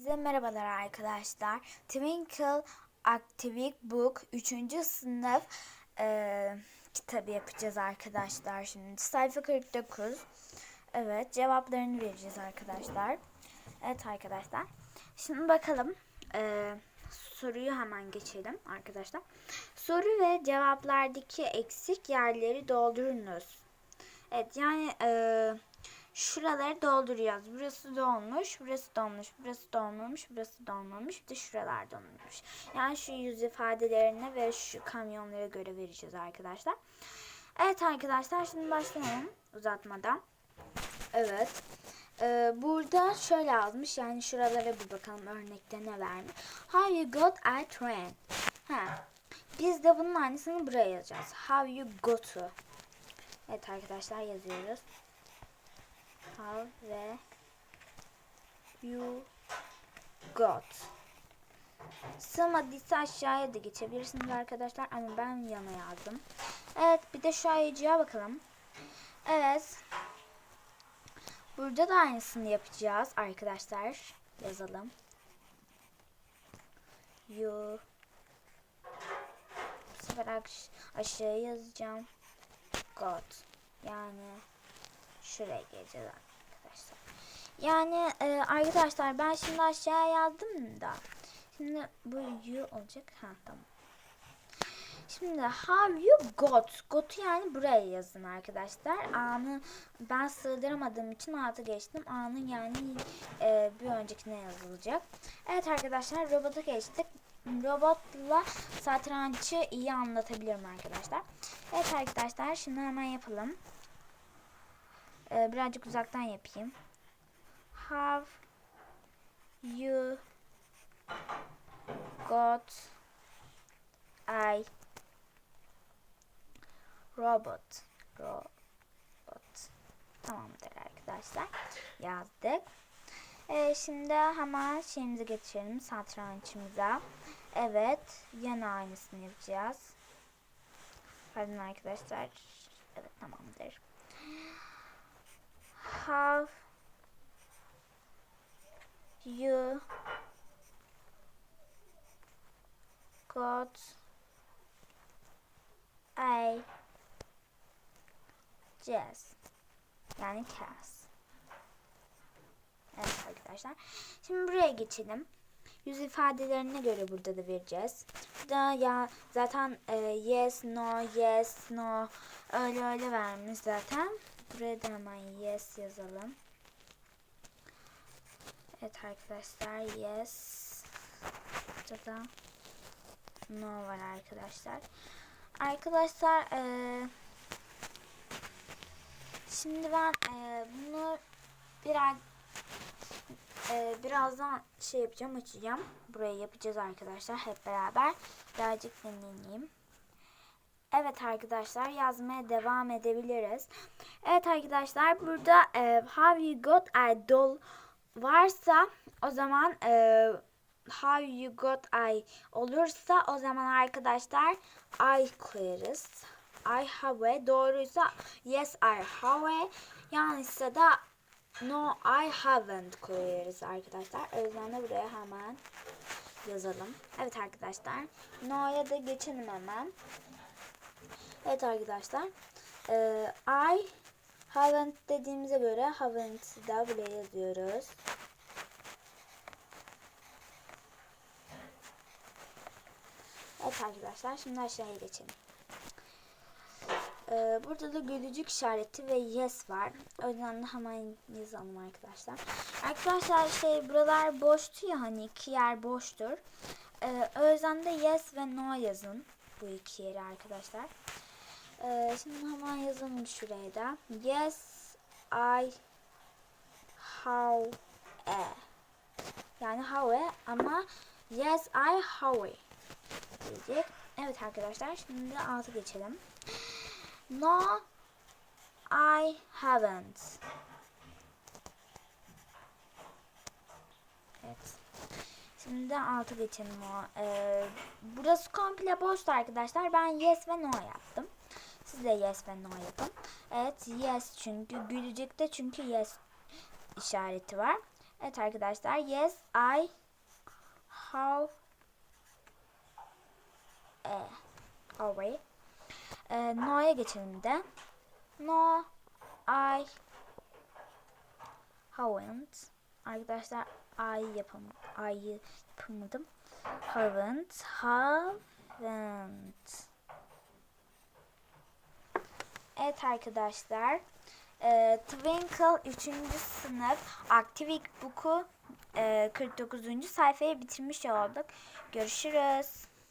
Size merhabalar arkadaşlar. Twinkle Activity Book 3. sınıf e, kitabı yapacağız arkadaşlar şimdi. Sayfa 49. Evet cevaplarını vereceğiz arkadaşlar. Evet arkadaşlar. Şimdi bakalım. E, soruyu hemen geçelim arkadaşlar. Soru ve cevaplardaki eksik yerleri doldurunuz. Evet yani e, şuraları dolduruyoruz. Burası dolmuş, burası dolmuş, burası dolmamış, burası dolmamış. Bir de şuralar dolmuş. Yani şu yüz ifadelerine ve şu kamyonlara göre vereceğiz arkadaşlar. Evet arkadaşlar şimdi başlayalım uzatmadan. Evet. Ee, burada şöyle yazmış yani şuralara bir bakalım örnekte ne vermiş. How you got a train? Ha. Biz de bunun aynısını buraya yazacağız. How you go to? Evet arkadaşlar yazıyoruz. How ve you got. Sığmadıysa aşağıya da geçebilirsiniz arkadaşlar ama ben yana yazdım. Evet bir de şu ayıcıya bakalım. Evet. Burada da aynısını yapacağız arkadaşlar. Yazalım. You bu sefer aş aşağıya yazacağım. Got. Yani şuraya geleceğiz arkadaşlar. Yani e, arkadaşlar ben şimdi aşağıya yazdım da. Şimdi bu you olacak. Ha tamam. Şimdi how you got. Got'u yani buraya yazın arkadaşlar. A'nı ben sığdıramadığım için A'da geçtim. A'nın yani e, bir öncekine yazılacak. Evet arkadaşlar robota geçtik. Robotla satrançı iyi anlatabilirim arkadaşlar. Evet arkadaşlar şimdi hemen yapalım. Ee, birazcık uzaktan yapayım. Have you got a robot? Robot. Tamamdır arkadaşlar. Yazdık. Ee, şimdi hemen şeyimize geçelim. Satrançımıza. Evet. Yine aynısını yapacağız. Pardon arkadaşlar. Evet tamamdır. Have you got a chess? Yani chess. Evet arkadaşlar. Şimdi buraya geçelim. Yüz ifadelerine göre burada da vereceğiz. Burada ya zaten e, yes, no, yes, no öyle öyle vermiş zaten. Buraya da hemen yes yazalım. Evet arkadaşlar yes. Burada da no var arkadaşlar. Arkadaşlar e, şimdi ben e, bunu biraz e, birazdan şey yapacağım açacağım. Burayı yapacağız arkadaşlar hep beraber. Birazcık dinleneyim. Evet arkadaşlar yazmaya devam edebiliriz. Evet arkadaşlar burada e, How You Got a Doll varsa o zaman e, How You Got I olursa o zaman arkadaşlar I koyarız. I have doğruysa yes I have yanlışsa da no I haven't koyarız arkadaşlar. O yüzden de buraya hemen yazalım. Evet arkadaşlar. No'ya da geçelim hemen. Evet arkadaşlar. Ee, I haven't dediğimize göre haven't da buraya yazıyoruz. Evet arkadaşlar şimdi aşağıya geçelim. Ee, burada da gülücük işareti ve yes var. O yüzden de hemen yazalım arkadaşlar. Arkadaşlar şey buralar boştu ya hani iki yer boştur. Ee, o yüzden de yes ve no yazın bu iki yeri arkadaşlar. Ee, şimdi hemen yazalım şuraya da. Yes, I, how, e. Yani how ama yes, I, how diyecek. Evet arkadaşlar şimdi altı geçelim. No, I haven't. Evet. Şimdi altı geçelim o. Ee, burası komple boştu arkadaşlar. Ben yes ve no yaptım. Siz de yes ve no yapın. Evet yes çünkü gülecekte çünkü yes işareti var. Evet arkadaşlar. Yes, I have a hurry. Ee, no'ya geçelim de. No, I haven't. Arkadaşlar I yapam I'yı yapamadım. Haven't, haven't. Evet arkadaşlar. Ee, Twinkle 3. sınıf Activity Book'u e, 49. sayfayı bitirmiş olduk. Görüşürüz.